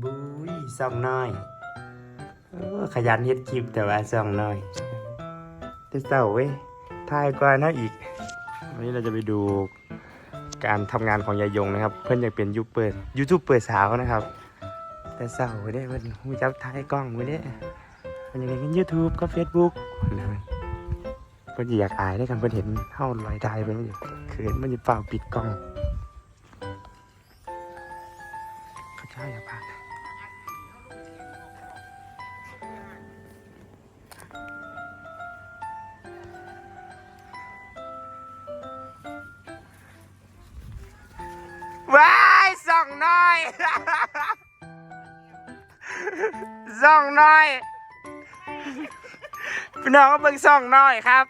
บุ้ยซ่องน้อยเออขยันเฮ็ดคลิปแต่ว่าซ่องน้อยจะเศร้าเว้ยถ่ายกว่านะอีก วันนี้เราจะไปดูการทำงานของยายยงนะครับ เพื่อนอยากเป็นยูเปิดยูทูบเปิดสาวนะครับ แต่เศร้าเว้ยเพื่อนหูจับถ่ายกล้องเว้ยเด้เพื่อนอยากเล่นยูทูบก็เฟซบุ๊กเพื่อนอยากอายได้กันเพื่อนเห็นเฮ้าลอยได้เพื่อนอยู่เขินมันจะเปล่าปิดกล้อง ขาอย่าพลาดว้ายส่องน้อยส่องน้อยพี่น้องก็เบิ่งส่องน้อยครับ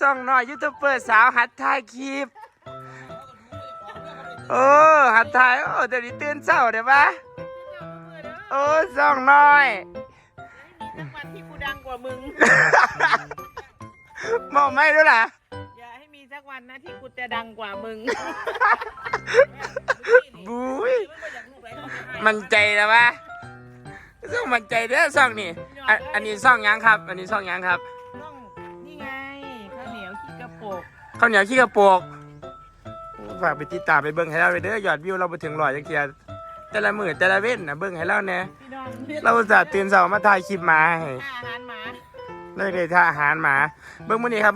ส่องน้อยยูทูบเบอร์สาวหัดถ่ายคลิป โอ้หัดถ่ายโอ้เดี๋ยวนี้ตื่นเช้าเดี๋ยวปะโอ้ส่องน้อยวันที่กูดังกว่ามึง มองไม่ด้วยล่ะอย่าให้มีสักวันนะที่กูจะดังกว่ามึงบุ้ยมันใจแล้วปะส่องมันใจเด้อส่องนี่อันอันนี้ส่องหยังครับ อันนี้ส่องหยังครับต้องนี่ไงข้าวเหนียวขี้กระโปกข้าวเหนียวขี้กระโปก ฝากไปติดตามไปเบิ้งให้เราไปเด้อยอดวิวเราไปถึงร้อยจังเทียแต่ละมือแต่ละเว้นนะเบิ้งให้เราแหน่พี่น้องเราอุตจะตื่นเช้ามาถ่ายคลิปมาให้ค่าอาหารหมาเลยเลยท่าอาหารหมา เบิ้งมื้อนี้ครับ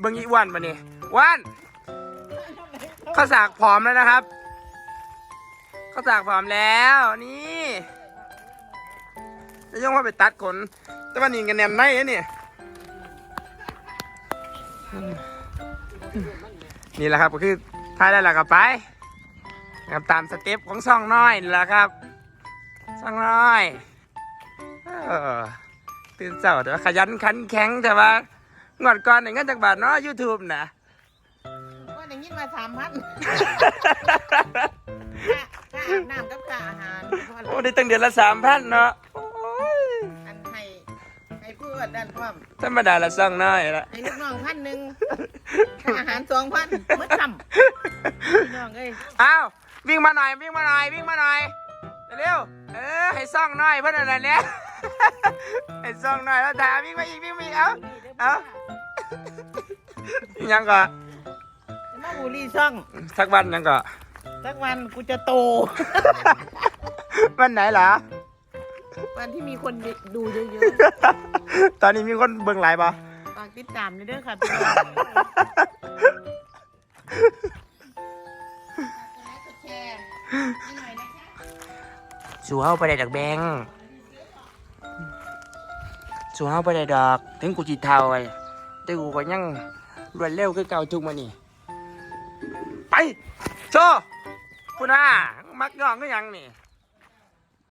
เบิ้งอีอ้วันมานี่อ้วันข้าวสากผอมแล้วนะครับข้าวสากผอมแล้วนี่จะย่องว่าไปตัดขนแต่ว่านี่กันแนมในอะนี่นี่แหละครับก็คือ ถ่ายได้แล้วก็ไปนะครับตามสเต็ปของซ่องน้อยนี่แหละครับซ่องน้อยเออตื่นเช้าแต่ว่าขยันขันแข็งแต่ว่างวดก่อนในเงินจากบาทเนาะยูทูบนะว่าอย่างนี้มาสามพันค่าค่าอาบน้ำกับค่าอาหารเพราะโอ้ได้ตั้งเดือนละสามพันเนาะ นด้านความธรรมดาละซ่องน้อยละให้ลูกน้องพันหนึ่งค่าอาหารสองพันเมื่อทำพี่น้องเอ้ยอ้าววิ่งมาหน่อยวิ่งมาหน่อยวิ่งมาหน่อยเร็วๆเออให้ซ่องน้อยเพื่อนอะไรเนี้ยให้ซ่องน้อยแล้วถามวิ่งมาอีกวิ่งมาอีกเอ้าเอ้ายังก็จะมาบูลลี่ช่องสักวันยังก็สักวันกูจะโต วันไหนเหรอ วันที่มีคนดูเยอะตอนนี้มีคนเบิ่งหลายปะๆฝากติดตามด้วยเด้อค่ะพี่น้องแชร์ให้หน่อยนะคะสู่เฮาไปได้ดอกแบงสู่เฮาไปได้ดอก ถึงกูจีเทาไอ้แต่กูก็ยังรวดเร็วคือเก่าทุกมานี่ ไปโชว์พูน่ามักย่องก็ยังนี่